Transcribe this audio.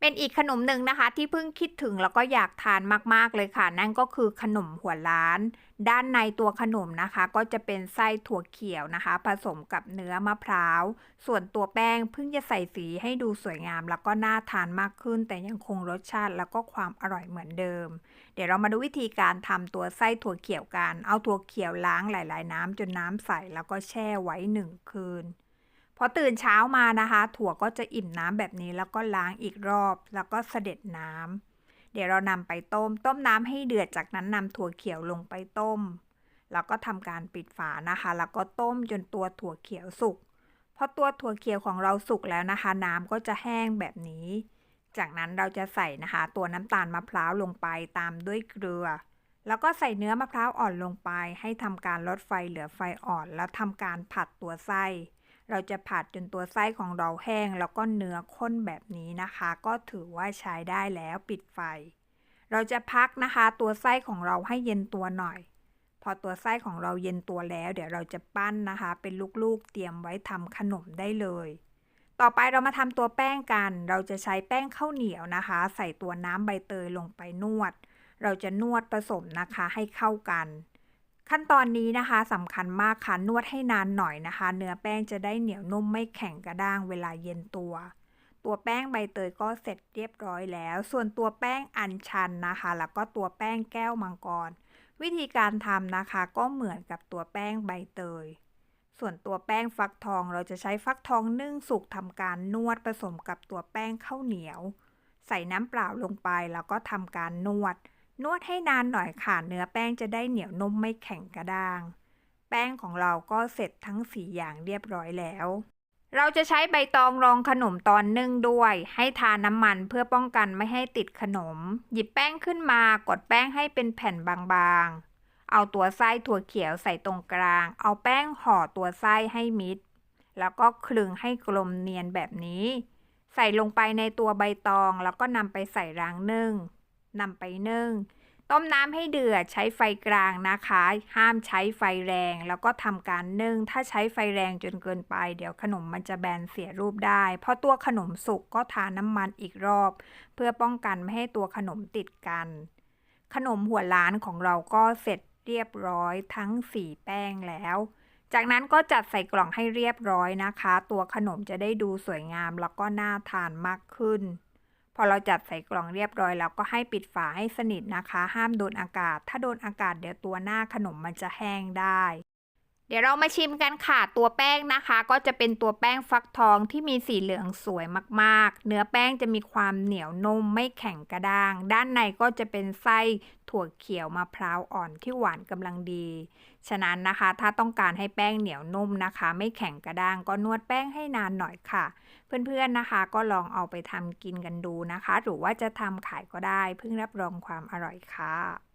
เป็นอีกขนมหนึ่งนะคะ ที่เพิ่งคิดถึงแล้วก็อยากทานมากๆเลยค่ะ นั่นก็คือขนมหัวล้าน ด้านในตัวขนมนะคะ ก็จะเป็นไส้ถั่วเขียวนะคะ ผสมกับเนื้อมะพร้าว ส่วนตัวแป้งเพิ่งจะใส่สีให้ดูสวยงาม แล้วก็น่าทานมากขึ้น แต่ยังคงรสชาติแล้วก็ความอร่อยเหมือนเดิม เดี๋ยวเรามาดูวิธีการทำตัวไส้ถั่วเขียวกัน เอาถั่วเขียวล้างหลาย ๆ น้ำจนน้ำใสแล้วก็แช่ไว้หนึ่งคืน พอตื่นเช้ามานะคะ ถั่วก็จะอิ่มน้ำแบบนี้แล้วก็ล้างอีกรอบ แล้วก็เสด็จน้ำเดี๋ยวเรานำไปต้ม ต้มน้ำให้เดือดจากนั้นนำถั่วเขียวลงไปต้ม แล้วก็ทำการปิดฝานะคะ แล้วก็ต้มจนตัวถั่วเขียวสุกพอตัวถั่วเขียวของเราสุกแล้วนะคะ น้ำก็จะแห้งแบบนี้ จากนั้นเราจะใส่นะคะ ตัวน้ำตาลมะพร้าวลงไปตามด้วยเกลือ แล้วก็ใส่เนื้อมะพร้าวอ่อนลงไป ให้ทำการลดไฟเหลือไฟอ่อน แล้วทำการผัดตัวไส้ เราจะผัดจนตัวไส้ของเราแห้ง แล้วก็เนื้อข้นแบบนี้นะคะ ก็ถือว่าใช้ได้แล้วปิดไฟ เราจะพักนะคะ ตัวไส้ของเราให้เย็นตัวหน่อย พอตัวไส้ของเราเย็นตัวแล้ว เดี๋ยวเราจะปั้นนะคะ เป็นลูกๆเตรียมไว้ทำขนมได้เลยต่อไปเรามาทำตัวแป้งกัน เราจะใช้แป้งข้าวเหนียวนะคะ ใส่ตัวน้ำใบเตยลงไปนวด เราจะนวดผสมนะคะให้เข้ากัน ขั้นตอนนี้นะคะสำคัญมากค่ะนวดให้นานหน่อยนะคะ เนื้อแป้งจะได้เหนียวนุ่มไม่แข็งกระด้างเวลาเย็นตัว ตัวแป้งใบเตยก็เสร็จเรียบร้อยแล้ว ส่วนตัวแป้งอัญชันนะคะ แล้วก็ตัวแป้งแก้วมังกร วิธีการทำนะคะก็เหมือนกับตัวแป้งใบเตย ส่วนตัวแป้งฟักทองเราจะใช้ฟักทองนึ่งสุกทำการนวดผสมกับตัวแป้งข้าวเหนียว ใส่น้ำเปล่าลงไปแล้วก็ทำการนวด นวดให้นานหน่อยค่ะ เนื้อแป้งจะได้เหนียวนุ่มไม่แข็งกระด้าง แป้งของเราก็เสร็จทั้งสีอย่างเรียบร้อยแล้ว เราจะใช้ใบตองรองขนมตอนนึ่งด้วย ให้ทาน้ำมันเพื่อป้องกันไม่ให้ติดขนม หยิบแป้งขึ้นมากดแป้งให้เป็นแผ่นบางๆ เอาตัวไส้ถั่วเขียวใส่ตรงกลาง เอาแป้งห่อตัวไส้ให้มิด แล้วก็คลึงให้กลมเนียนแบบนี้ ใส่ลงไปในตัวใบตองแล้วก็นำไปใส่รางนึ่ง นำไปนึ่ง ต้มน้ำให้เดือดใช้ไฟกลางนะคะ ห้ามใช้ไฟแรง แล้วก็ทำการนึ่ง ถ้าใช้ไฟแรงจนเกินไป เดี๋ยวขนมมันจะแบนเสียรูปได้ เพราะตัวขนมสุกก็ทาน้ำมันอีกรอบ เพื่อป้องกันไม่ให้ตัวขนมติดกัน ขนมหัวล้านของเราก็เสร็จเรียบร้อยทั้งสี่แป้งแล้ว จากนั้นก็จัดใส่กล่องให้เรียบร้อยนะคะ ตัวขนมจะได้ดูสวยงามแล้วก็น่าทานมากขึ้น พอเราจัดใส่กล่องเรียบร้อยแล้วก็ให้ปิดฝาให้สนิทนะคะ ห้ามโดนอากาศ ถ้าโดนอากาศเดี๋ยวตัวหน้าขนมมันจะแห้งได้ เดี๋ยวเรามาชิมกันค่ะตัวแป้งนะคะ ก็จะเป็นตัวแป้งฟักทองที่มีสีเหลืองสวยมากๆ เนื้อแป้งจะมีความเหนียวนุ่มไม่แข็งกระด้าง ด้านในก็จะเป็นไส้ถั่วเขียวมะพร้าวอ่อนที่หวานกำลังดี ฉะนั้นนะคะ ถ้าต้องการให้แป้งเหนียวนุ่มนะคะ ไม่แข็งกระด้างก็นวดแป้งให้นานหน่อยค่ะ เพื่อนๆนะคะ ก็ลองเอาไปทำกินกันดูนะคะ หรือว่าจะทำขายก็ได้เพิ่งรับรองความอร่อยค่ะ